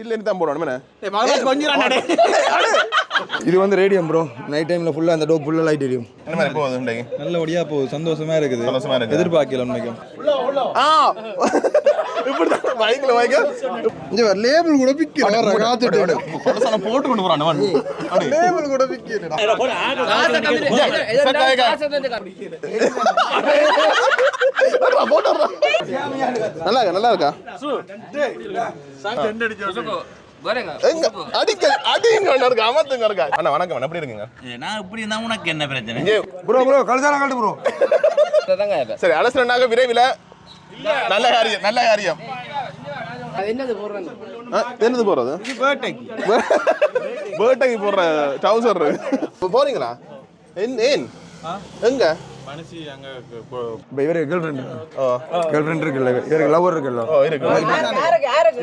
Bill தான் போடணும். என்ன? கொஞ்சம் இது வந்து ரேடியம் ப்ரோ நைட் டைமில் ஃபுல்லாக அந்த டோப் ஃபுல்லாக லைட் எரியும். என்ன மாதிரி போகுது இன்றைக்கு நல்லபடியா போகுது சந்தோஷமா இருக்குது. சந்தோஷமா இருக்கு. எதிர்பார்க்கல உண்மைக்கும். ஆ. இப்படிதான். இங்கே லேபிள் கூட பிக்கிறோம் காத்துட்டு கொடசான போட்டு கொண்டு போறான் அவன் லேபிள் கூட நல்லா இருக்கா நல்லா இருக்கா? அடிக்க அடிங்க இருக்கா அமத்துங்க இருக்கா. அண்ணா வணக்கம் எப்படி இருக்கீங்க? நான் இப்படி இருந்தா உனக்கு என்ன பிரச்சனை? இங்கே. ப்ரோ ப்ரோ கழுதான கழட்டு ப்ரோ. சரி அலசனாக விரைவில். நல்ல காரியம் நல்ல காரியம். என்னது போறது பேர்டைக்கு போடுற டவுசர் போறீங்களா? என் ஏன்? எங்க? இப்போ girlfriend oh girlfriend இருக்குல்ல இவருக்கு லவர் இருக்குல்ல. ஓ இருக்கு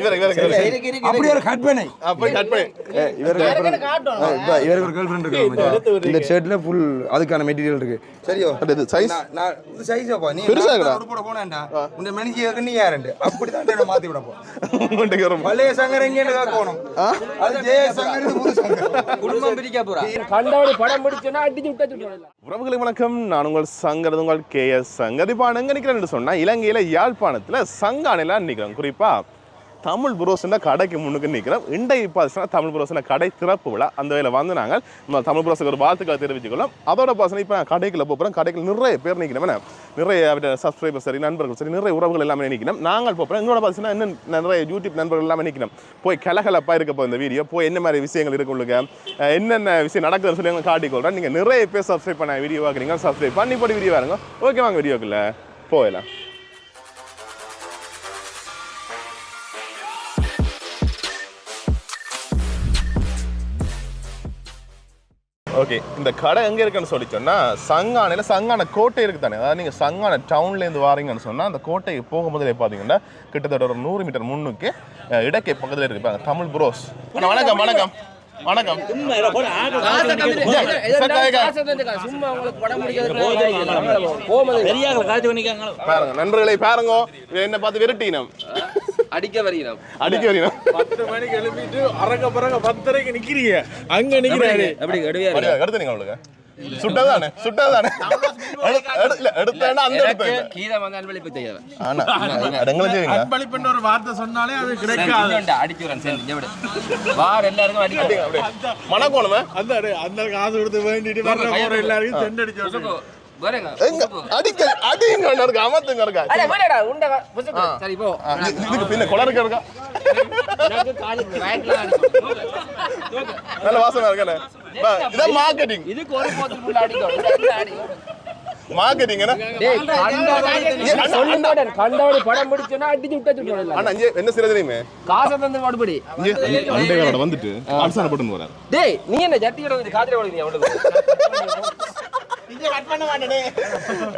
இவருக்கு இவருக்கு அப்படியே ஒரு கட் பண்ணி. ஆ, போய் கட் பண்ணி. இவருக்கு இப்போ இவருக்கு ஒரு கேர்ள் ஃப்ரெண்ட் இருக்கு இந்த ஷர்ட்ல ஃபுல் அதுக்கான மெட்டீரியல் இருக்கு. சரியோ. அது? நான் சைஸ் அப்பா. நீ பெருசா இருக்குடா? போட போனேன்டா. உன்னை மனுஷி நீ யாருண்டு அப்படி தான் நான் மாத்தி விட போ உங்கள்கிட்ட வரும். பழைய காக்கணும் அது ஜெய சங்கர் புது சங்கர். குடும்பம் பிரிக்க போறா. கண்டவடி படம் பிடிச்சுன்னா அடிச்சு விட்டா சுட்டு உறவுகளுக்கு வணக்கம். நான் உங்கள் சங்கிறது உங்கள் கே எஸ் சங்கர் இப்போ நான் எங்க நிற்கிறேன்னு சொன்னா இலங்கையில யாழ்ப்பாணத்துல சங்கானையில நிற்கிறேன் குறிப்பா தமிழ் புரோஸ்னா கடைக்கு முன்னுக்கு நிற்கிறோம். இண்டை பாசனா தமிழ் புரோசன கடை திறப்பு விழா. அந்த வேலை வந்து நாங்கள் நம்ம தமிழ் புரோஸுக்கு ஒரு வாழ்த்துக்களை தெரிவிச்சுக்கொள்ளோம் அதோட பாசனை இப்போ நான் கடைக்குள்ள போகிறோம் கடைக்குள்ள நிறைய பேர் நிற்கிறோம் நிறைய சப்ஸ்கிரைபர் சரி நண்பர்கள் சரி நிறைய உறவுகள் எல்லாமே நிற்கிறோம் நாங்கள் போகிறோம் எங்களோட பார்த்தீங்கன்னா இன்னும் நிறைய யூடியூப் நண்பர்கள் எல்லாமே நிற்கிறோம் போய் கலகலப்பா இருக்க போகுது இந்த வீடியோ. போய் என்ன மாதிரி விஷயங்கள் இருக்கு உங்களுக்கு என்னென்ன விஷயம் நடக்குதுன்னு சொல்லி எங்களுக்கு காட்டிக்கொள்கிறேன் நீங்கள் நிறைய பேர் சப்ஸ்கிரைப் பண்ண வீடியோ பார்க்குறீங்க. சப்ஸ்கிரைப் பண்ணி போட்டு வீடியோ பாருங்க. ஓகே வாங்க வீடியோக்குள்ள போயிடலாம். ஓகே இந்த கடை எங்கே இருக்குன்னு சொல்லி சொன்னால் சங்கானையில் சங்கான கோட்டை இருக்கு தானே. அதாவது நீங்கள் சங்கான டவுன்லேருந்து வாரீங்கன்னு சொன்னால் அந்த கோட்டைக்கு போகும்போதே பார்த்தீங்கன்னா கிட்டத்தட்ட ஒரு நூறு மீட்டர் முன்னுக்கு இடக்கை பக்கத்தில் இருக்கு பாருங்க தமிழ் புரோஸ் வணக்கம் வணக்கம். வணக்கம். பாருங்க நண்பர்களை பாருங்க. என்ன பார்த்து விரட்டினோம். அடிக்க வருகிறோம் அடிக்க வரீனம் பத்து மணிக்கு எழுப்பிட்டு அரக்க பறக்க பத்தரைக்கு நிக்கிறீங்க. அங்க நிக்கிறாரு அப்படி கடுவியா எடுத்து நீங்க அவளுக்கு. சுட்டதானே சுட்டதானே எடு- எடு- இல்ல, எடுத்தேன்னா அந்த எடுத்தேன் கீதம் வந்து அன்பளிப்பு செய்யவன். ஆனா அன்பளிப்புன்ற ஒரு வார்த்தை சொன்னாலே அது கிடைக்காது. அடிச்சு வரேன் சரி இங்க விடு. வார் எல்லாருக்கும் அடிக்க அப்படியே மணக்கோணுமே அந்த அந்த காசு கொடுத்து வேண்டிட்டு வர்ற போற எல்லாருக்கும் சென்ட் அடிச்சு. வரேங்க அடிக்க அடிங்க அண்ணா இருக்கா அமத்துங்க இருக்கா. சரி போ. இதுக்கு பின்ன கொலருக்க இருக்கா நல்ல வாசனை இருக்கல இதான் மார்க்கெட்டிங் இதுக்கு ஒரு போத்துக்குள்ள அடிக்கும். இந்த அடி. மார்க்கெட்டிங் என்ன டேய் கண்டவடி சொல்லி போட்டேன் கண்டவடி படம் பிடிச்சுன்னா அடிச்சு விட்டா சுட்டு அண்ணா இங்கே என்ன செய்ய தெரியுமே? காசை தந்து மறுபடி இங்கே அண்டைகளோட வந்துட்டு டேய் நீ என்ன ஓடுங்க அவனுக்கு?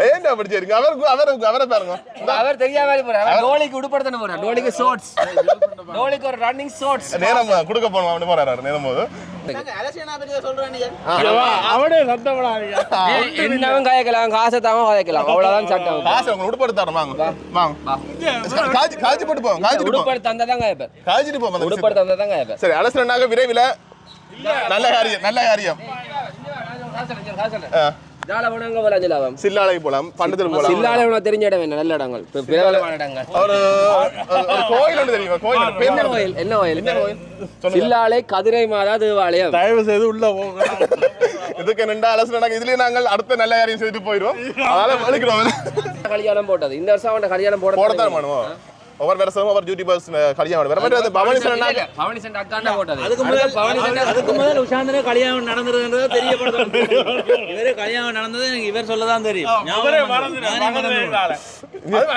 ஏன்டா அப்படி சரிங்க அவருக்கு அவருக்கு அவரை பாருங்க. அவர் தெரியாம போறார். டோலிக்கு உடுப்படுத்தன போறார். டோலிக்கு ஷார்ட்ஸ் டோலிக்கு ஒரு ரன்னிங் ஷார்ட்ஸ் நேரம் கொடுக்க போனோம் அப்படி போறாரு நேரம் போது என்னவன் காயக்கலாம் காசை தாம காயக்கலாம். அவ்வளவுதான் சட்டம். காசு உங்களுக்கு உடுப்படுத்தாரு வாங்க. வாங்க காய்ச்சி காய்ச்சி போட்டு உடுப்படுத்த தந்தா தான் அந்த. உடுப்படுத்த தான் சரி அலசனாக விரைவில் நல்ல காரியம் நல்ல காரியம். சில்லாலை போலாம் பண்டத்தில் போலாம். சில்லாலே உனக்கு தெரிஞ்ச இடம் என்ன நல்ல இடங்கள் பிரபலமான இடங்கள் ஒரு கோயில் ஒன்று தெரியுமா? கோயில் என்ன? மறந்து- கோயில் என்ன கோயில்? சில்லாலை கதிரை மாதா தேவாலயம். தயவு செய்து உள்ள போங்க. இதுக்கு நின்றா அலசனாக இதுலயே நாங்கள் அடுத்த நல்ல காரியம் செய்துட்டு போயிடுவோம். அதனால வலிக்கிறோம். கல்யாணம் போட்டது. இந்த வருஷம் அவன் கல்யாணம் போட போடத்தான் பண்ணுவோம் ஒவ்வொரு வருஷமும் ஒவ்வொரு யூடியூபர்ஸ் கல்யாணம் வேற மாதிரி பவானி சொன்னாங்க பவனி சென்ட் அக்காண்டா போட்டது. அதுக்கு முதல் பவனி சென்ட் அதுக்கு முதல் உஷாந்தரே கல்யாணம் நடந்ததுன்றதை தெரியப்படுத்த இவரே கல்யாணம் நடந்தது எனக்கு இவர் சொல்லதான் தெரியும். அவரே மறந்து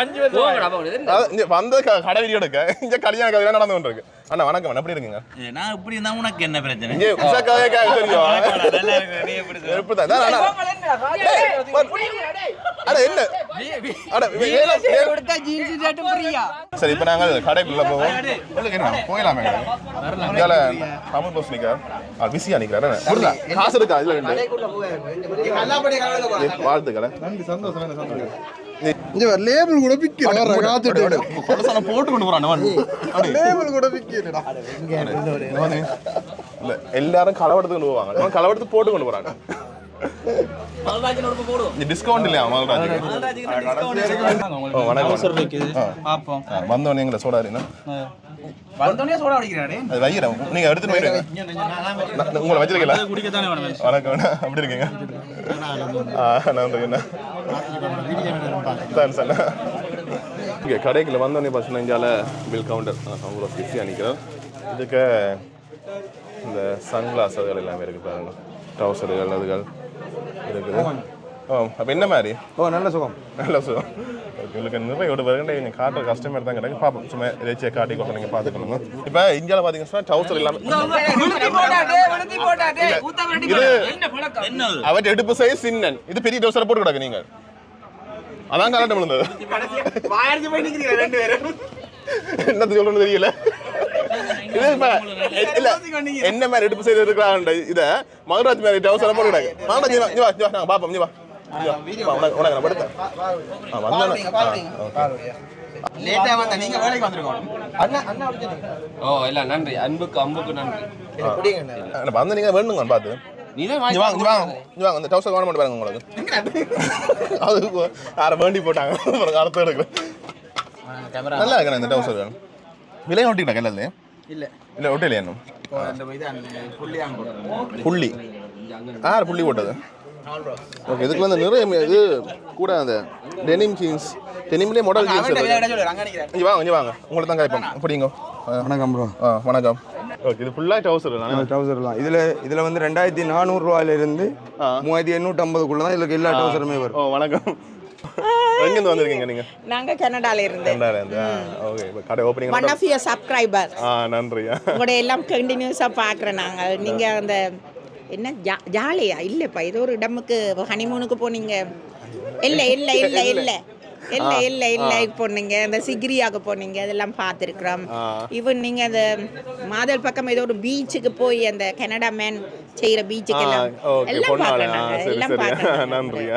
அஞ்சு வருஷம் வந்து கடை வீடியோ எடுக்க. இங்க கல்யாண கல்யாணம் நடந்து கொண்டு இருக்கு அண்ணா வணக்கம் எப்படி இருக்கீங்க? நான் இப்படி இருந்தா உனக்கு என்ன பிரச்சனை? இங்கே உஷா கதையை கேட்க தெரியும் சரி இப்போ நாங்கள் கடைக்குள்ள போவோம். போயிடலாமே. இங்கால தமிழ் பஸ் நிற்கிறார் பிஸியா நிற்கிறார் புரியல காசு இருக்கா? இதுல வாழ்த்துக்களை நன்றி சந்தோஷம். என்ன சந்தோஷம் இங்க வர லேபிள் கூட பிக்கிறோம் காத்துட்டு கொடசான போட்டு கொண்டு போறான் அவன் லேபிள் கூட பிக்கிறடா இல்ல எல்லாரும் களவெடுத்து கொண்டு போவாங்க அவன் களவெடுத்து போட்டு கொண்டு போறாங்க மல்ராஜன் உடுப்பு போடுவோம் இந்த டிஸ்கவுண்ட் இல்லையா மல்ராஜுக்கு மல்ராஜுக்கு ஓ வணக்கம் இருக்குது பார்ப்போம் ஆ, வந்தோடனே எங்களை சோடாரினா வந்தோடனே சோடா அடிக்கிறாடே அது வைக்கிறேன் நீங்க எடுத்துட்டு போயிருங்க நான் உங்களை வச்சிருக்கல வணக்கம் அண்ணா. எப்படி இருக்கீங்க? நான் தேங்க்ஸ் அண்ணா இங்கே கடைக்குள்ள வந்தோடனே பார்த்தீங்கன்னா இங்கால பில் கவுண்டர் அவ்வளோ பிஸியாக நிற்கிறோம் இதுக்கு இந்த சன்கிளாஸ் அதுகள் எல்லாமே இருக்குது பாருங்க. ட்ரௌசர்கள் அதுகள் இருக்குது. ஓ அப்போ என்ன மாதிரி? ஓ நல்ல சுகம். நல்ல சுகம். உங்களுக்கு நிறைய ஒரு வருகின்ற நீங்கள் காட்டுற கஸ்டமர் தான் கிடைக்கும். பார்ப்போம் சும்மா ஏதாச்சும் காட்டி கொண்டு நீங்கள் பார்த்துக்கணுங்க இப்போ இந்தியாவில் பார்த்தீங்கன்னா ட்ரௌசர் இல்லாமல் இது என்ன அவன் எடுப்பு சைஸ் சின்னன். இது பெரிய டோசரை போட்டு கிடக்கு நீங்க. அதான் கலட்டம் விழுந்தது என்ன சொல்லணும்னு தெரியல. இது இப்ப இல்ல என்ன மாதிரி எடுப்பு செய்து இருக்கிறாங்க இத மகராஜ் மாதிரி டவுசரை போட்டு கிடக்கு. மகராஜ் பாப்போம் நீ. வா, உனக்கு நான் படுத்தேன். வந்தானே. லேட்டா வந்த நீங்க வேலைக்கு வந்திருக்கோம். அண்ணா அண்ணா ஓ இல்ல நன்றி. அன்புக்கு அம்புக்கு நன்றி. ஆ, வந்து நீங்க வேணுங்க பார்த்து நீ தான் நீ வாங்க நீ வாங்க. நீ வாங்க இந்த டவுசர் வாங்க பாருங்க உங்களுக்கு. அது யாரை வேண்டி போட்டாங்க. அப்புறம் அடுத்த எடுக்கிறேன் நல்லா இருக்கணும் இந்த டவுசர் விலை ஒட்டிக்கிட்டா கல்லது இல்ல. இல்லை ஒட்டையில இன்னும்? அந்த இது அந்த புள்ளியாங்க புள்ளி. யார் புள்ளி போட்டது? ஓகே இதுக்குள்ள அந்த நிறைய இது கூட அந்த டெனிம் ஜீன்ஸ் டெனிம்லேயே மாடல் ஜீன்ஸ் இங்கே வாங்க இங்கே வாங்க. உங்களை தான் காய்ப்போம். அப்படிங்க வணக்கம் ப்ரோ ஆ வணக்கம். ஓகே இது ஃபுல்லாக டவுசர் தானே? இதுல இதுல வந்து ரெண்டாயிரத்தி நானூறு ரூபாயில இருந்து மூவாயிரத்தி எண்ணூற்றி ஐம்பதுக்குள்ள தான் இதுல எல்லா ட்ரௌசருமே வரும். ஓ வணக்கம். எங்கேருந்து வந்திருக்கீங்க நீங்கள் நாங்க கனடால இருந்து ரெண்டாயிரம் ஓகே இப்போ கடை opening one of your subscriber ஆ நன்றியா. உங்களோட எல்லாம் கண்டினியூஸா பாக்குறேன் நாங்க. நீங்க அந்த என்ன ஜா- ஜாலியா? இல்லப்பா ஏதோ ஒரு இடமுக்கு ஹனிமூனுக்கு போனீங்க. இல்ல இல்ல இல்ல இல்ல இல்ல இல்ல. இல்ல. போனீங்க அந்த சிகிரியாக்கு போனீங்க அதெல்லாம் பார்த்துருக்குறோம். ஈவன் நீங்க அந்த மாதல் பக்கம் ஏதோ ஒரு பீச்சுக்கு போய் அந்த கனடா மேன் செய்யற பீச்சுக்கு எல்லாம் ஓகே. எல்லாம் நாங்க சரி எல்லாம்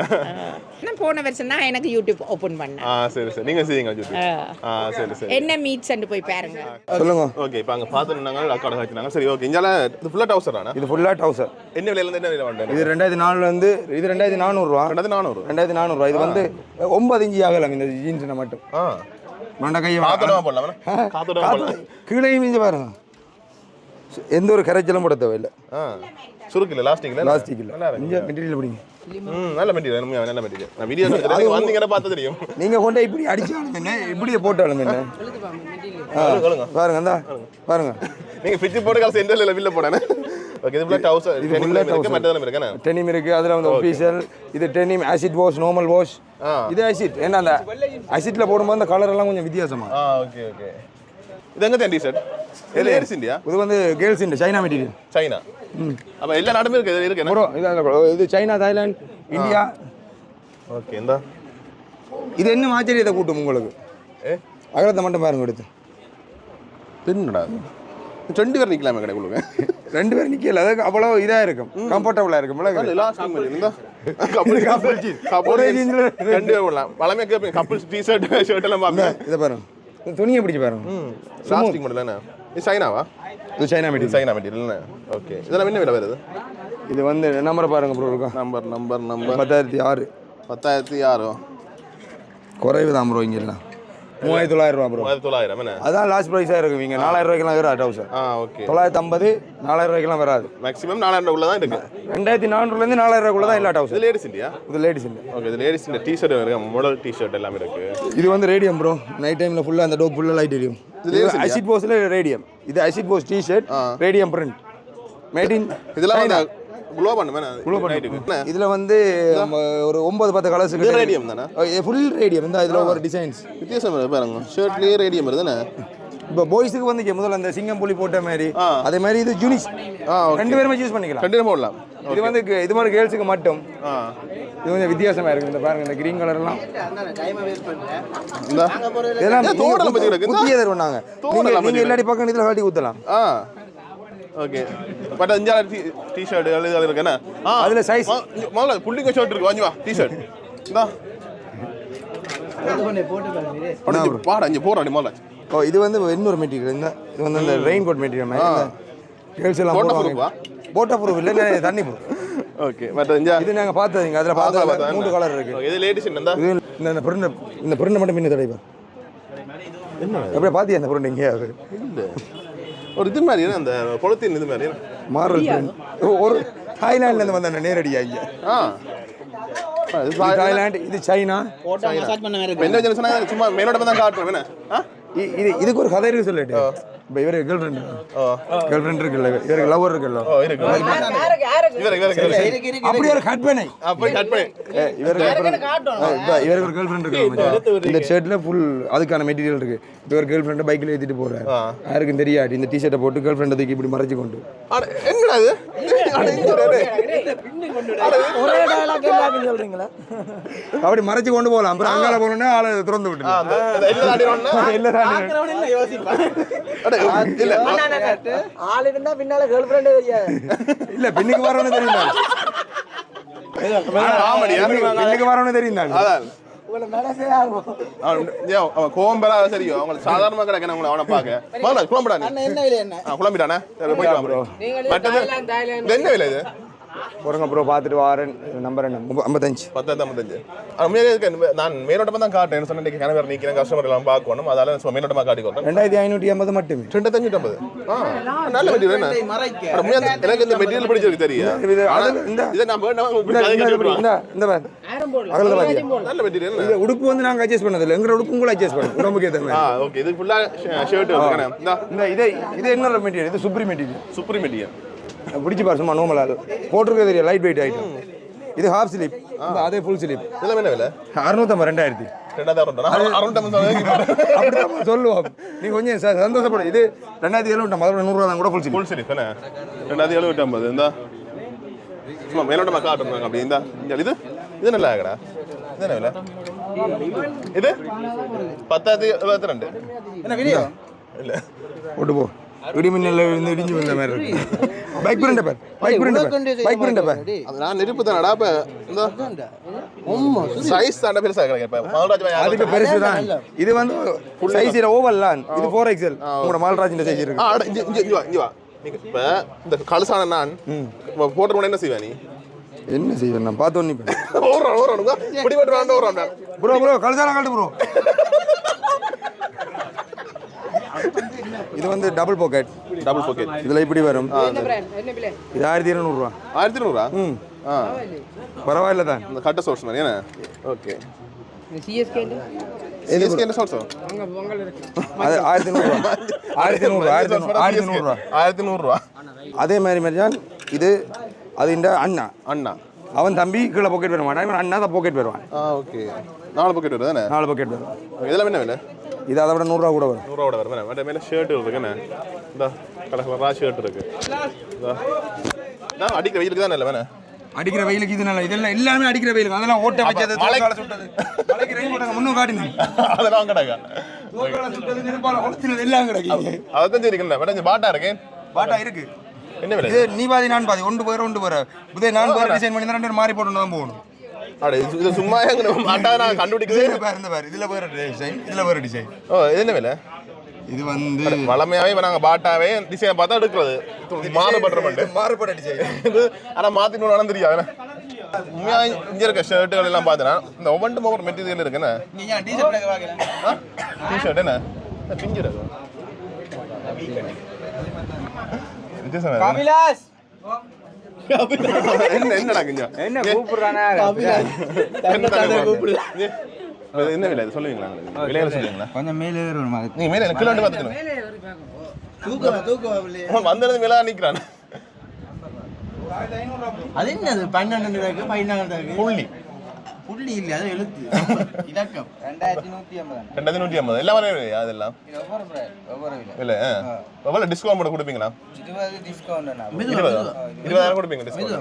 நான் போன வருஷம் தான் எனக்கு யூடியூப் ஓபன் பண்ணேன். ஆ சரி சரி. நீங்கள் செய்யுங்க ஆ. சரி சரி. என்ன மீட்ஸ் போய் பாருங்க. சொல்லுங்க. ஓகே. இப்போ அங்கே பார்த்துருந்தாங்க அக்காட காய்ச்சினாங்க. சரி ஓகே. இஞ்சால இது ஃபுல்லாக டவுசர் தானே இது ஃபுல்லா ட்ரௌசர் என்ன விலையிலேருந்து என்ன விலை வேண்டாம் இது ரெண்டாயிரத்தி நாலுல இருந்து இது ரெண்டாயிரத்தி நானூறுரூவா ரெண்டாயிரத்தி நானூறு. ரெண்டாயிரத்தி நானூறுரூவா இது வந்து ஒன்பது இஞ்சி ஆகலாம் இந்த ஜீன்ஸில் மட்டும். ஆ. மண்ட கையை காத்தோடமா போடலாம்? போடலாம். கீழே மிஞ்சி பாருங்க. எந்த ஒரு கரைச்சலும் போட தேவையில்லை. ஆ. சுருக்கு இல்லை லாஸ்டிக் இல்லை பிளாஸ்டிக் இல்லை நல்லா இருக்கு. இங்கே மெட்டீரியல் பிடிங்க. நல்ல மெட்டீரியல் நல்ல மெட்டீரியல். நான் வீடியோ வந்தீங்கன்னா பார்த்தா தெரியும். நீங்கள் கொண்டு இப்படி அடிச்சாலும் என்ன? இப்படியே என்ன? ஆ, பாருங்க இந்தா. பாருங்க. நீங்கள் ஃபிட்ஜ் போட்டு காசு எந்த இல்லை பில்ல போடனே ஓகே இது டவுசர் இது இருக்கேன் டெனிம் இருக்கு அதுல வந்து ஒஃபீஷியல் இது denim acid wash normal wash. இது ஆசிட் ஏன்னா அந்த ஆசிட்ல போடும்போது அந்த கலர் எல்லாம் கொஞ்சம் வித்தியாசமா. ஓகே ஓகே எங்கே டிஷர்ட் இது ஏர்ஸ் இந்தியா இது வந்து கேர்ள்ஸ் இந்த சைனா மெட்டீரியல் சைனா அப்போ எல்லா நாடுமே இருக்கு இது இருக்கு ப்ரோ இது அந்த- இது சைனா தாய்லாந்து இந்தியா ஓகே இந்த இது என்ன ஆச்சரியத்தை கூட்டும் உங்களுக்கு ஏ அகலத்தை மட்டும் பாருங்க எடுத்து என்னடா ரெண்டு பேர் நிற்கலாமே கடை உங்களுக்கு ரெண்டு பேரும் நிக்கல அது அவ்வளோ இதா இருக்கும் கம்ஃபர்டபுளா இருக்கும் ரெண்டு பேர் போடலாம் பழமையாக கேட்பீங்க கப்பல் டி ஷர்ட் எல்லாம் பார்ப்பேன் இதை பாருங்க துணியை பிடிச்சு பாருங்க. லாஸ்டிங் மட்டும் தானே? இது சைனாவா? இது China material China material okay. இதெல்லாம் என்ன விலை வருது? இது வந்து நம்பரை பாருங்க ப்ரோ இருக்கும் நம்பர் நம்பர் நம்பர் பத்தாயிரத்தி ஆறு. பத்தாயிரத்தி ஆறு? குறைவு தான் ப்ரோ இங்க எல்லாம். மூவாயிரத்தி தொள்ளாயிரம் ரூபா ப்ரோ மூவாயிரத்தி தொள்ளாயிரம் என்ன? அதான் லாஸ்ட் ப்ரைஸாக இருக்கும் இங்கே. நாலாயிரம் ரூபாய்க்கெல்லாம் வராது டவுசர் ஆ ஓகே தொள்ளாயிரத்தி ஐம்பது நாலாயிரம் ரூபாய்க்கெல்லாம் வராது. மேக்ஸிமம் நாலாயிரம் உள்ள தான் இருக்கு. ரெண்டாயிரத்தி நானூறுலேருந்து நாலாயிரம் ரூபாய்க்குள்ள தான் எல்லா இது டவுசர் லேடிஸ் இல்லையா? இது லேடிஸ் இல்லை. ஓகே இது லேடிஸ் இந்த டிஷர்ட் இருக்கு. மாடல் டிஷர்ட் எல்லாமே இருக்கு. இது வந்து ரேடியம் ப்ரோ நைட் டைமில் ஃபுல்லாக அந்த டோப் ஃபுல்லாக லைட் எரியும். இது அசிட் போஸில் ரேடியம் இது acid Bose T shirt radium print made in இதெல்லாம் குளோ பண்ணு வேணாம். குளோ என்ன? இதில் வந்து நம்ம ஒரு ஒன்பது பத்து கலர்ஸ் இது ரேடியம் தானே? ஃபுல் ரேடியம் இந்த இதில் ஒரு டிசைன்ஸ் வித்தியாசம் பாருங்க. ஷர்ட்லயே ரேடியம் வருது தானே இப்போ பாய்ஸுக்கு வந்துச்சு முதல்ல அந்த சிங்கம் புலி போட்ட மாதிரி. அதே மாதிரி இது ஜூனிஸ் ரெண்டு பேருமே யூஸ் பண்ணிக்கலாம். கண்டினியூ போடலாம். இது வந்து இது மாதிரி கேர்ள்ஸுக்கு மட்டும். இது கொஞ்சம் வித்தியாசமா இருக்கு. இந்த பாருங்க இந்த கிரீன் கலர் எல்லாம். இந்த. இதெல்லாம்? புதிய தருவாங்க நீங்க. இல்லாட்டி பக்கம் இதுல கட்டி ஊத்தலாம். ஆ. ஓகே பட் அஞ்சா டி ஷர்ட் இது இருக்கு என்ன? ஆ. அதுல இங்க முதல்ல புள்ளிங்க ஷர்ட் இருக்கு வாங்கி வா டி ஷர்ட் இந்தா. பாட அஞ்சு போறாடி முதல்ல. ஓ இது வந்து இன்னொரு மெட்டீரியல் இந்த இது வந்து இந்த ரெயின் கோட் மெட்டீரியல் இந்த கேர்ள்ஸ் எல்லாம் Water போடுவாங்க. போட்டா ப்ரூஃப் இல்லை தண்ணி. ஓகே இந்த இது நாங்கள் பார்த்ததுங்க அதில் பார்த்தா மூணு கலர் இருக்கு. இது லேடிஸ் என்ன இந்த? இந்த பிரிண்ட் இந்த பிரிண்ட் மட்டும் பின்ன தடைப்பா அப்படியே பார்த்தியா அந்த பிரிண்ட் எங்கேயாவது ஒரு இது மாதிரி என்ன, அந்த பொலித்தீன் இது மாதிரி. மாறுறது. ஒரு தாய்லாண்ட்லேருந்து வந்த நேரடியாக. இங்கே ஆ தாய்லாந்து இது சைனா. என்ன வச்சு சொன்னா சும்மா மேலோட தான் காட்டுறேன் என்ன? ஆ? இது இதுக்கு ஒரு கதை இருக்கு சொல்லிட்டு இப்போ இவரு கேர்ள் ஃப்ரெண்ட் கேர்ள் ஃப்ரெண்ட் இருக்குல்ல இவருக்கு லவர் இருக்குல்ல அப்படி ஒரு கட் பண்ணி. இவருக்கு இவருக்கு ஒரு கேர்ள் ஃப்ரெண்ட் இருக்கு இந்த ஷர்ட்ல ஃபுல் அதுக்கான மெட்டீரியல் இருக்கு. இப்போ ஒரு கேர்ள் ஃப்ரெண்டை பைக்கில் ஏற்றிட்டு போறாரு. யாருக்கும் தெரியாது. இந்த டிஷர்ட்டை போட்டு கேர்ள் ஃப்ரெண்டை தூக்கி இப்படி மறைச்சு கொண்டு. என்னடா ஒரே டயலாக் சொல்றீங்களா? அப்படி மறைச்சு கொண்டு போகலாம் அப்புறம் அங்கால போனோடனே ஆளை திறந்து விட்டு ஆள் இருந்தா பின்னால கேர்ள் ஃப்ரெண்டே தெரியாது இல்ல பின்னுக்கு வரவனு தெரியும் பின்னுக்கு- பின்னுக்கு வரவனு தெரியும் தான். அவன் சரியோ அவங்களுக்கு சாதாரணமா கிடக்கணும் அவங்கள அவனை பார்க்க. முதல்ல குழம்புடா நீ. என்ன விலை என்ன ஆ குழம்பிட்டானே? சரி போயிட்டு வா bro. மற்றது என்ன விலை இது? போறங்க ப்ரோ பார்த்துட்டு வாரேன். நம்பர் என்ன? ஐம்பத்தஞ்சு. பத்தாயிரத்தி ஐம்பத்தஞ்சு. இருக்கு நான் மேலோட்டமாக தான் காட்டுறேன். சொன்னேன் இன்னைக்கு கிணவர் நிற்கிறேன் கஸ்டமர் எல்லாம் பார்க்கணும். அதால சும்மா மேலோட்டமாக காட்டி கொடுத்தேன். ரெண்டாயிரத்தி ஐநூற்றி ஐம்பது மட்டுமே. ரெண்டாயிரத்தி ஐம்பது ஆ நல்ல மெட்டீரியல் எனக்கு இந்த மெட்டீரியல் பிடிச்சிருக்கு தெரியும் இது நான் நல்ல மெட்டீரியல் இது உடுப்பு வந்து நாங்க அட்ஜஸ்ட் பண்ணதில்லை. எங்க உடுப்பும் கூட அட்ஜஸ்ட் பண்ணும் உடம்புக்கு ஏற்ற ஆ மாதிரி ஓகே இது ஃபுல்லாக ஷர்ட் இந்த. இதே இது என்ன மெட்டீரியல் இது சுப்ரி மெட்டீரியல் சூப்பர் மெட்டீரியல் பிடிச்சி பாரு சும்மா நார்மலாக போட்டிருக்க தெரியும் லைட் வெயிட் ஐட்டம் இது ஹாஃப் ஸ்லீப் அதே ஃபுல் ஸ்லீப் இதெல்லாம் என்ன விலை? அறுநூத்தம்பது ரெண்டாயிரத்தி. சொல்லுவோம். நீ கொஞ்சம் சந்தோஷப்படும் இது ரெண்டாயிரத்தி எழுநூற்றி முதல்ல நூறுரூவா தான் கூட ஃபுல் ஸ்லீப் ஃபுல் சரி தானே? ரெண்டாயிரத்தி எழுநூற்றி ஐம்பது இந்த. சும்மா மேலோட்டமாக காட்டுறாங்க அப்படி இந்த. இது? இது நல்லா இருக்கடா. இது என்ன விலை? பத்தாயிரத்தி எழுபத்தி ரெண்டு. என்ன வீடியோ இல்லை போட்டு போ இடி மின்னல்ல இருந்து இடிஞ்சு வந்த மாதிரி இருக்கு. பைக் பிரிண்ட பார். பைக் பிரிண்ட பார். பைக் பிரிண்ட பார். அது நான் நெருப்பு தானடா இப்போ இந்த. சைஸ் தானே இப்போ. மகராஜ் அதுக்கு பெருசு தான். இது வந்து சைஸ் ஓவல்லாம் இது ஃபோர் எக்ஸல் உங்களோட மால்ராஜின் சைஸ் ஆ இருக்கு. அட, இங்க இங்க இங்க வா இங்க வா. நீங்க இப்போ இந்த கலசான நான் போட்ட உடனே என்ன செய்வா நீ? என்ன செய்வேன் நான் ஓடுறான் பிடிபட்டு வேண்டாம் ஓடுறான் ப்ரோ ப்ரோ கலசால கழட்டு ப்ரோ இது வந்து டபுள் பாக்கெட் டபுள் பாக்கெட் இதில் இப்படி வரும். இது ஆயிரத்தி இருநூறுவா. ஆயிரத்தி நூறா ம். ஆ. பரவாயில்ல தான். இந்த கட்ட சோர்ஸ் மாதிரி என்ன? ஓகே. சிஎஸ்கே என்ன சோர்ஸ் ஆயிரத்தி நூறுரூவா ஆயிரத்தி ஆயிரத்தி நூறு ஆயிரத்தி நூறுரூவா ஆயிரத்தி நூறுரூவா அதே மாதிரி மரியான் இது அது இந்த அண்ணா. அண்ணா. அவன் தம்பி கீழே பாக்கெட் வர மாட்டான் இவன் அண்ணா தான் பாக்கெட் வருவான் ஓகே. நாலு பாக்கெட் வருது தானே? நாலு பாக்கெட் வரும். இதெல்லாம் என்ன விலை? இது அதை விட நூறுரூவா கூட வரும் நூறுரூவோட வரும் மற்ற மேலே ஷர்ட் இருக்கு என்ன இந்த கலர் கலராக ஷர்ட் இருக்கு. நான் அடிக்கிற வெயிலுக்கு தான் இல்லை வேணே அடிக்கிற வெயிலுக்கு இது நல்லா இதெல்லாம் எல்லாமே அடிக்கிற வெயிலுக்கு அதெல்லாம் ஓட்ட வச்சது மழை- தோக்கால சுட்டது மலைக்கு ரெயின் போட்டாங்க முன்னும் காட்டுங்க அதெல்லாம் கிடக்கா தோக்கால சுட்டது நெருப்பால கொளுத்தினது எல்லாம் கிடைக்கும் அதான் சரி இருக்கல வேணா பாட்டா இருக்கேன் பாட்டா இருக்கு என்ன விலை இது நீ பாதி நான் பாதி ஒன்று பேர் ஒன்று பேர் இதே நான் பேர் டிசைன் பண்ணி தான் ரெண்டு மாறி போட்டு தான் போகணும் அட இது சும்மா எங்க மாட்டா? நான் கண்டுபிடிக்குது இதுல பாரு இந்த பாரு இதுல வேற டிசைன் இதுல வேற டிசைன் ஓ இது என்ன விலை? இது வந்து வளமையாவே இப்ப நாங்க பாட்டாவே டிசைன் பார்த்தா எடுக்கிறது. மாறுபடுற மட்டும் மாறுபட டிசைன் இது ஆனா மாத்திட்டு நடந்து தெரியாது உண்மையா இங்க இருக்க ஷர்ட்டுகள் எல்லாம் பார்த்தனா இந்த ஒவ்வொன்றும் ஒவ்வொரு மெட்டீரியல் இருக்குன்னு நீங்க டீஷர்ட் என்ன? பிஞ்சு இருக்கு. என்ன என்னடா கிஞ்சா? என்ன கூப்பிடுறானா? என்ன விலை? இது சொல்லுவீங்களா? எங்களுக்கு? விலையில சொல்லுவீங்களா? கொஞ்சம் மேலே கிலோ பார்த்துக்கணும். தூக்கம் தூக்கம் வந்தது மேல நிக்கிறான். அது என்னது? பன்னெண்டு பதினாறு புள்ளி. புள்ளி இல்லை அது எழுத்து. இலக்கம். ரெண்டாயிரத்தி நூத்தி ஐம்பது ரெண்டாயிரத்தி நூற்றி ஐம்பது. எல்லாம் வரவே அதெல்லாம்? இல்ல எவ்வளோ டிஸ்கவுண்ட் பண்ண கொடுப்பீங்களா? இருபது டிஸ்கவுண்ட் இருபதா. இருபதாயிரம் கொடுப்பீங்க டிஸ்கவுண்ட்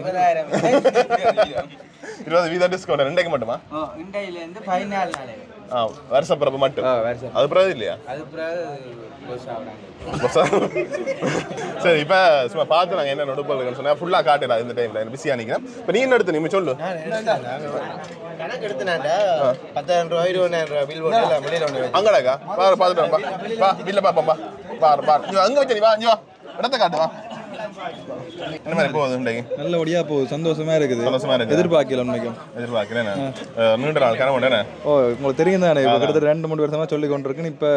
இருபது. வீதம் டிஸ்கவுண்ட் ரெண்டைக்கு மட்டுமா? இண்டையில இருந்து பதினாலு நாளைக்கு ஆ வருஷ பிறப்பு மட்டும் அது பிறகு இல்லையா. சரி இப்போ சும்மா பார்த்து நாங்கள் என்ன நடுப்பல் இருக்குன்னு சொன்னா ஃபுல்லாக காட்டுறா இந்த டைமில் பிஸியாக நிற்கிறேன் இப்போ நீ என்ன எடுத்து நீ சொல்லு. கணக்கு எடுத்துனாண்டா பத்தாயிரம் ரூபாய் இருபதாயிரம் ரூபாய் பில் போட்டு எல்லாம் வெளியில ஒன்று அங்கடாக்கா பாரு பார்த்துட்டு வா வா வீட்டில் பார்ப்போம் வா. பாரு பாரு நீ அங்கே வச்சு நீ வா நீ வா. இடத்த காட்டு வா. என்ன மாதிரி போகுது இன்றைக்கு? நல்லபடியா போகுது. சந்தோஷமா இருக்குது. சந்தோஷமா. எதிர்பார்க்கல உண்மைக்கும் எதிர்பார்க்கிறேன் நீண்ட நாள் கனவு என்ன? ஓ உங்களுக்கு தெரியும் தானே இப்போ கிட்டத்தட்ட ரெண்டு மூணு வருஷமா சொல்லி கொண்டிருக்குன்னு இப்போ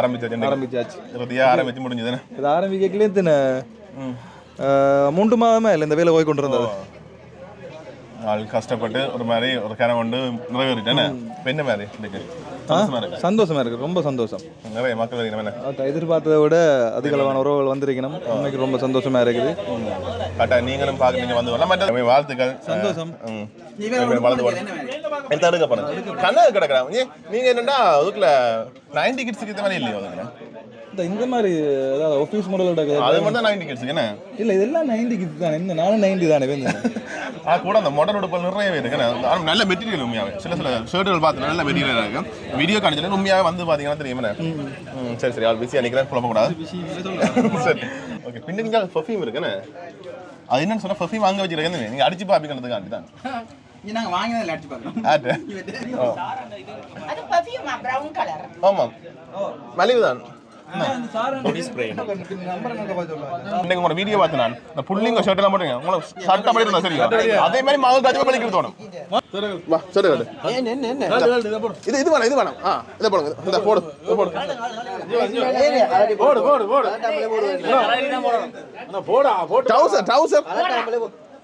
ஆரம்பிச்சு ஆரம்பிச்சாச்சு. இறுதியாக ஆரம்பிச்சு முடிஞ்சதுன்னு இது ஆரம்பிக்கலே தின மூன்று மாதமா இல்லை இந்த வேலை போய் கொண்டு இருந்தது ஆள் கஷ்டப்பட்டு ஒரு மாதிரி ஒரு கனவு கொண்டு இப்போ என்ன மாதிரி இருக்கு சந்தோஷமா இருக்கு ரொம்ப சந்தோஷம் நிறைய மக்கள் எதிர்பார்த்ததை விட அதிக அளவான உறவுகள் வந்திருக்கணும் உண்மைக்கு ரொம்ப சந்தோஷமா இருக்குது கரெக்டா நீங்களும் பார்க்க நீங்க வந்து வரலாம் மற்ற வாழ்த்துக்கள் சந்தோஷம். வாழ்த்து. எடுத்து எடுக்க போறேன் கண்ணா கிடக்குறான் நீங்க என்னடா அதுக்குள்ள நைன்டி கிட்ஸுக்கு இந்த மாதிரி இல்லையோ அதுக்குள்ள இந்த மாதிரி அதாவது ஆஃபீஸ் முறையில் அது மட்டும் தான் நைன்டி கிட்ஸுக்கு என்ன இல்லை இதெல்லாம் நைன்டி கிட்ஸ் தானே. இந்த நானும் நைன்டி தானே வந்து ஆ கூட அந்த மாடர்ன் உடுப்பல் நிறையவே இருக்கு என்ன? ஆனா நல்ல மெட்டீரியல் உண்மையாவே. சில சில ஷர்ட்டுகள் பார்த்து நல்ல மெட்டீரியல் இருக்கு வீடியோ காணிச்சல உண்மையாவே வந்து பாத்தீங்கன்னா தெரியும் சரி சரி. ஆள் பிஸியா நிக்கிறேன் குழப்ப கூடாது. சரி. ஓகே பின்னுக்கு பர்ஃபியூம் இருக்குன்னு அது என்னன்னு சொன்னா பர்ஃபியூம் வாங்க வச்சிருக்கேன் நீங்க அடிச்சு பாப்பீங்கிறதுக்காண்டி தான். நாங்க வாங்கினதில்ல அடிச்சு பார்க்கலாம் ஆட்டு ஓ. அது பர்ஃப்யூமா ப்ரௌன் கலர் ஆமாம். மலிவு தான். இன்னைக்கு உங்களோட வீடியோ பார்த்து நான் இந்த புள்ளிங்க ஷர்ட் எல்லாம் போட்டுங்க உங்களை ஷர்ட்டா மாதிரி இருந்தா சரியா அதே மாதிரி பழிக்கிறது தோணும் இது இது வேணாம் இது வேணாம் ஆ இதை போடுங்க போடு இதை போடு போடு போடு போடு போடா டவுசர் டவுசர்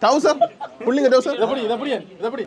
டவுசர் புள்ளிங்க டவுசர்? இது இது.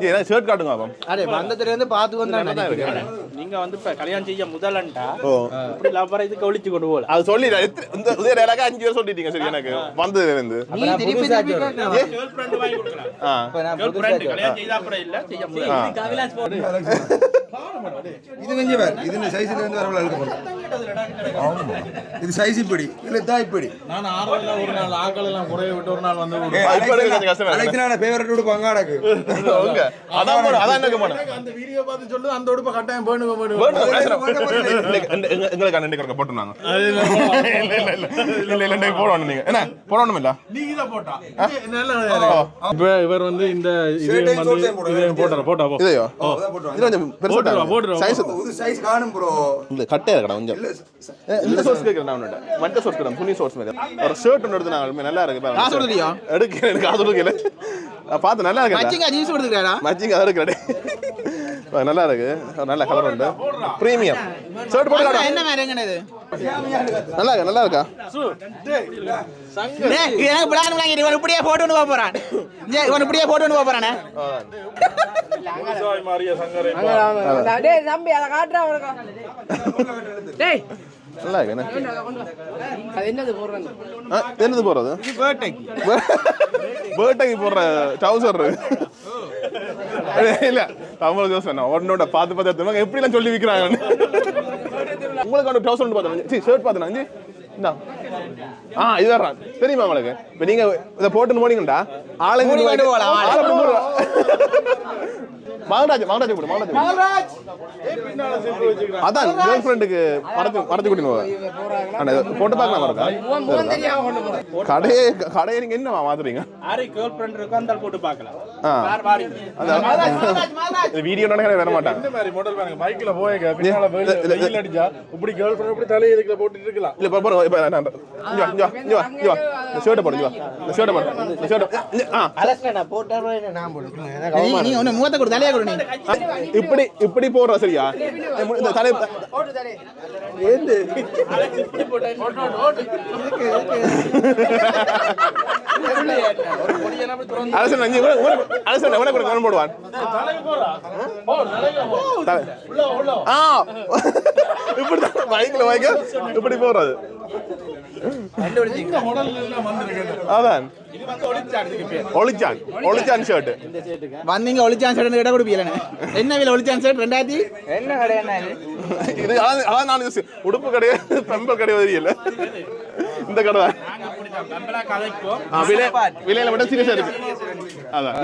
ஏதாவது shirt காட்டுங்க பாப்போம். அரே வந்ததுல இருந்து பார்த்து வந்தா. நீங்க வந்து இப்ப கல்யாணம் செய்ய முதலண்டா. இப்படி லவ்வரை இதுக்கு ஒழிச்சு கொண்டு போகல. அது. எத்தனை- இந்த இதே dialogue அஞ்சு பேர் சொல்லிட்டீங்க சரி எனக்கு. வந்ததுல இருந்து நீ திருப்பி திருப்பி. கேர்ள் ஃப்ரெண்ட் வாங்கி கொடுக்கலாம். ஆ, கேர்ள் ஃப்ரெண்ட் கல்யாணம் செய்த அப்புறம் இல்ல செய்ய முடியாது ஆ. கவிலாஸ் போட்டு இது கொஞ்சம் வேறு இது இந்த சைஸில் இருந்து வரவளை எடுக்க போகிறோம் இது சைஸ் இப்படி. இல்லை தான் இப்படி. நான் ஆறுதல ஒரு நாள் ஆக்கள் எல்லாம் குறைய விட்டு ஒரு நாள் வந்து விடு. இப்ப எனக்கு கொஞ்சம் கஷ்டமா இருக்கு. அழைச்சினா ஃபேவரட் உடுப்பாங்க அடக்கு. உங்க. அதான் போடு, அதான் எனக்கு போடு. அந்த வீடியோ பார்த்து சொல்லு அந்த உடுப்பை கட்டாயம் போயிடுங்க போயிடுங்க வேணும், பேசுறோம். எங்க- எங்க- எங்களுக்கு அண்ணன் கொடுக்க போட்டுருந்தாங்க. இல்ல, இல்ல, இல்ல. இல்ல, இல்ல, இன்னைக்கு போடணும் நீங்க. என்ன, போடணும் இல்ல? நீ இதை போட்டா இது நல்ல இப்ப இவர் வந்து இந்த இது வந்து இதையும் போட்டுற போட்டா போ இதையோ? இது கொஞ்சம் பெருசா போட்டுருவா, தாங்க. போட்டுருவா. Size இது சைஸ் காணும் ப்ரோ இல்ல, கட்டையா இருக்கடா கொஞ்சம். ஏ, இந்த source கேக்குறேன் நான் உன்னிட்ட. மற்ற source கேக்குறேன், துணி source மாதிரி. ஒரு shirt ஒண்ணு எடுத்து நான் நல்லா இருக்கு பாருங்க. காசு எனக்கு காசு. பார்த்து நல்லா இருக்கு மச்சிங்க ஜீன்ஸ் கொடுத்துக்கிறாரா மச்சிங்க அது இருக்கு நல்லா இருக்கு. நல்ல கலர் உண்டு. பிரீமியம் ஷர்ட் போட்டு. என்ன எங்கன்னு நல்லா இருக்கா? நல்லா இருக்கா? எனக்கு பிளான் வாங்கிட்டு இவன் இப்படியே போட்டு போக போறான். இவன் இப்படியே போட்டு போக போறானே. டேய் தம்பி அதை காட்டுறா டேய். நல்லா இருக்கு என்ன அது என்னது போடுறது ஆ, என்னது போறது பேர்டைக்கு போடுற டவுசர் இல்ல தமிழ் ஜோஸ் என்ன உன்னோட பார்த்து பார்த்து எடுத்துவாங்க எப்படி எல்லாம் சொல்லி விக்கிறாங்க உங்களுக்கு அந்த டவுசர் பார்த்தேன் சரி ஷர்ட் பார்த்தேன் இந்தா ஆ இது வர்றான் தெரியுமா உங்களுக்கு இப்போ நீங்க இதை போட்டுன்னு போனீங்கடா ஆளை மகன்ராஜ் மகன்ராஜ் போடு மகன்ராஜ் அதான் கேர்ள் ஃப்ரெண்டுக்கு போவேன் அண்ணா, இதை போட்டு பார்க்கலாம் இருக்கா கடையே கடையை நீங்க என்ன மாத்துறீங்க? யாரை கேர்ள் ஃப்ரெண்ட் இருக்கோ அந்த போட்டு பார்க்கலாம். வீடியோ நடக்கிற வர மாட்டாங்க இந்த மாதிரி மாடல் பாருங்க பைக்ல போயங்க பின்னால வெயில் அடிச்சா இப்படி கேர்ள் ஃப்ரெண்ட் இப்படி தலையை இதுக்குள்ள போட்டுட்டு இருக்கலாம். இல்ல பாரு பாரு, இப்ப நான் இங்க இங்க இங்க இங்க. இந்த ஷர்ட்டை போடு இங்க. இந்த ஷர்ட்டை போடு இந்த ஷர்ட்டை ஆ. அலஸ்ல போட்டா நான் போடுறேன் நீ ஒன்னு முகத்தை கொடு தலையை கொடு நீ. இப்படி இப்படி போடுற சரியா? இந்த தலை ஏந்து? அரசன் அஞ்சு கூட அரசன் உனக்கு ஒரு கவனம் போடுவான். ஆ. இப்படி தான் பைக்கில் வைக்க இப்படி போறது அதான். ஒளிச்சான் ஒளிச்சான் ஷர்ட் வந்தீங்க ஒளிச்சான் சைடு இடம் கொடுப்பீங்க என்ன விலை ஒளிச்சான் சைடு ரெண்டாயிரத்தி? என்ன கடை என்ன? இது இது அதான் அதான் நான் யோசி- உடுப்பு கிடையாது பெம்பல் கிடையாது தெரியல. இந்த கடை தான் விலை விலையில மட்டும் சீரியஸா இருக்கு. அதான்.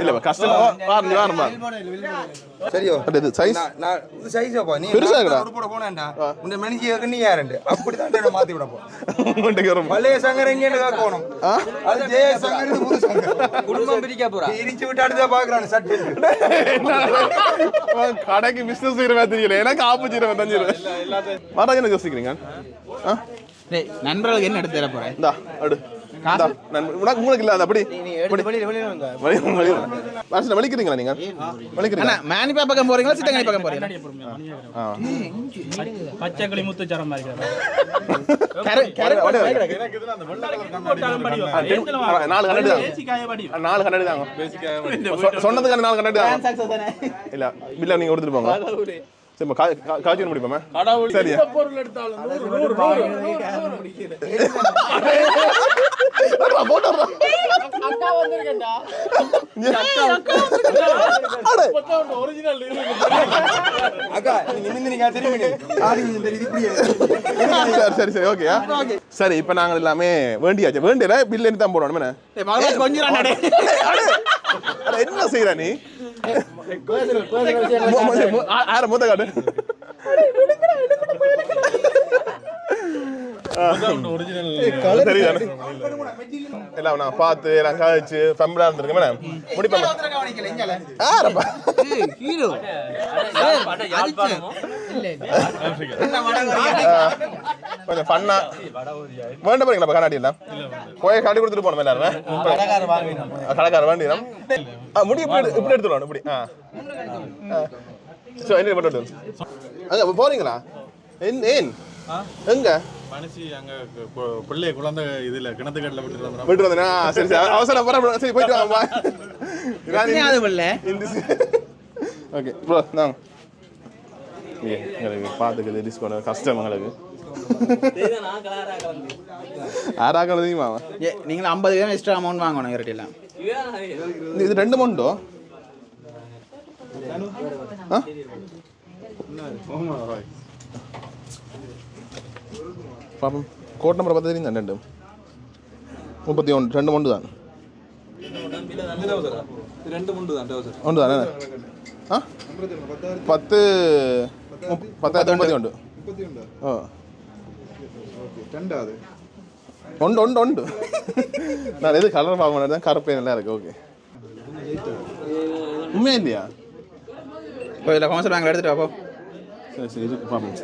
இல்ல கஸ்டமர் வாருங்க வாருமா சரியோ? அது சைஸ் நான் சைஸாப்பா நீ பெருசா இருக்குடா. உடுப்போட போனேன்டா. இந்த மனுஷிக்கு நீ யாருண்டு? அப்படிதான் என்ன மாத்தி விட போ. உங்கள்கிட்ட வரும் பழைய சங்கர் எங்கேன்னு காக்கணும் அது ஜெய சங்கர் இது புது சங்கர். குடும்பம் பிரிக்க போறா. இடிச்சு விட்டு அடுத்த பாக்குறான் சட்டு. கடைக்கு பிசினஸ் செய்யறவா தெரியல. எனக்கு ஆப்போசிட் தஞ்சிரு மகாராஜ் என்ன யோசிக்கிறீங்க? ஆ? நண்பர்களுக்கு என்ன எடுத்து தர போறேன் இந்தா அடு. உங்களுக்கு இல்ல அது அப்படி. வலிக்கிறீங்களா நீங்க? வலிக்கிறீங்களா மேனிப்பா பக்கம் போறீங்களா சித்தங்கனி பக்கம் போறீங்களா? ஆ. பச்சைக்கிளி முத்து சரம் நாலு கண்ணாடி நாலு கண்ணாடி தாங்க. சொன்னதுக்கான நாலு கண்ணாடி இல்ல பில்ல நீங்க கொடுத்துட்டு போங்க. சரி காய்ச்சி முடிப்போமே? சரியா? பொருள் எடுத்தாலும் சரி சரி சரி ஓகே சரி இப்போ நாங்கள் எல்லாமே வேண்டியாச்சு. வேண்டியல பில் தான் போடணும் என்ன? கொஞ்சம் அட, அட, என்ன செய்யற நீ? ஆற மூத்த காட்டு எல்லாம் நான் பார்த்து எல்லாம் காய்ச்சி ஃபெம்பரா இருந்திருக்கேன் மேடம் முடிப்பேன் ஆறப்பா ஹீரோ கொஞ்சம் பண்ணா வேண்ட கண்ணாடி எல்லாம் போய் கண்ணாடி கொடுத்துட்டு போனோம் எல்லாரும் கடைக்கார வேண்டியதான் முடி இப்படி எடு- இப்படி எடுத்துருவான் இப்படி ஆ. சரி என்ன. அங்க அப்ப போறீங்களா? ஏன்? ஏன் எங்க? மனுஷி அங்க பிள்ளைய குழந்தை இதுல கிணத்துக்கடல விட்டு போயிட்டு வந்தேனா? சரி சரி. அவசரம் போற சரி போயிட்டு வாங்க பிள்ளை? ஓகே ப்ரோ நாங்க ஏ எங்களுக்கு பார்த்துக்குது டிஸ்கவுண்ட் கஸ்டமங்களுக்கு ஆறாக்கணும் தெரியுமா? அவன்? நீங்கள் ஐம்பது எக்ஸ்ட்ரா அமௌண்ட் வாங்கணும் இரட்டிலாம் இது ரெண்டு மண்டோ ஆ பாப்போம் கோட் நம்பர் பார்த்து தெரியுங்க ரெண்டு முப்பத்தி ஒன்று ரெண்டு மண்டு தான் ரெண்டு முண்டு தான் டவுசர் ஒன்று தானே ஆ பத்து முப்- பத்தாயிரத்தி முப்பத்தி ஒன்று முப்பத்தி உண்டா ஓ ஓகே ரெண்டாவது உண்டு உண்டு உண்டு நான் எது கலர் பார்க்க தான் கருப்பே நல்லா இருக்கு ஓகே உண்மையா இல்லையா கோயிலில் கமர்ஷியல் பேங்க்ல எடுத்துட்டு வா, போ சரி சரி இருக்கு பார்ப்போம்.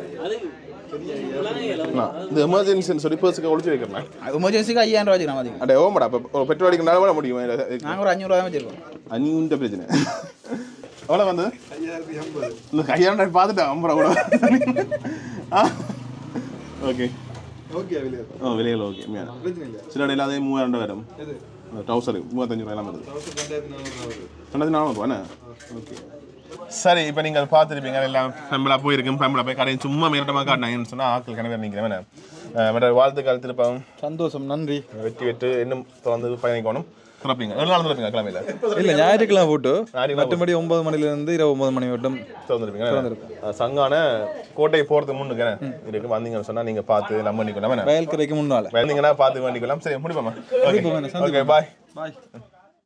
இந்த எமர்ஜென்சின்னு சொல்லி பர்ஸுக்கு ஒழிச்சு வைக்கிறேன் எமர்ஜென்சிக்கு ஐயாயிரம் ரூபா வச்சுக்கலாம் மதியம் அடே ஓமடா இப்போ பெட்ரோல் அடிக்கனால கூட முடியும்? நாங்கள் ஒரு அஞ்சூறுவா தான் வச்சிருக்கோம். அஞ்சு பிரச்சனை. எவ்வளோ வந்து இந்த கையாண்ட பார்த்துட்டேன் ஐம்பது கூட. ஓகே ஓகே ஓ விலையில் ஓகே இல்லை. சில இடையில அதே மூவாயிரம் வரும். ட்ரௌசரு ரூபாய் எல்லாம் வருது ரெண்டாயிரத்தி நானூறு வருது ரெண்டாயிரத்தி நானூறுவாண்ணே ஓகே சரி இப்போ நீங்கள் பார்த்துருப்பீங்க. எல்லாம் ஃபேமிலாக போயிருக்கும் ஃபேமிலாக போய் கடையும் சும்மா மேலட்டமாக காட்டினாங்கன்னு சொன்னால் ஆட்கள் கிணறு நிற்கிறேன் மற்ற வாழ்த்துக்கள் திருப்பம். சந்தோஷம் நன்றி. வெற்றி பெற்று இன்னும் தொடர்ந்து பயணிக்கணும். திறப்பீங்க. எவ்வளோ நாள் திறப்பீங்க கிழமையில இல்ல ஞாயிற்றுக்கிழமை போட்டு. ஞாயிற்றுக்கிழமை மற்றபடி ஒன்பது மணில இருந்து இரவு ஒன்பது மணி வட்டம் திறந்துருப்பீங்க. சங்கான கோட்டை போகிறதுக்கு முன்னுக்கு இருக்கு வந்தீங்கன்னு சொன்னால் நீங்கள் பார்த்து நம்ம பண்ணிக்கலாம் வயல் கரைக்கு முன்னால. வந்தீங்கன்னா பார்த்து வேண்டிக்கலாம் சரி முடிப்போமா? ஓகே பாய் பாய்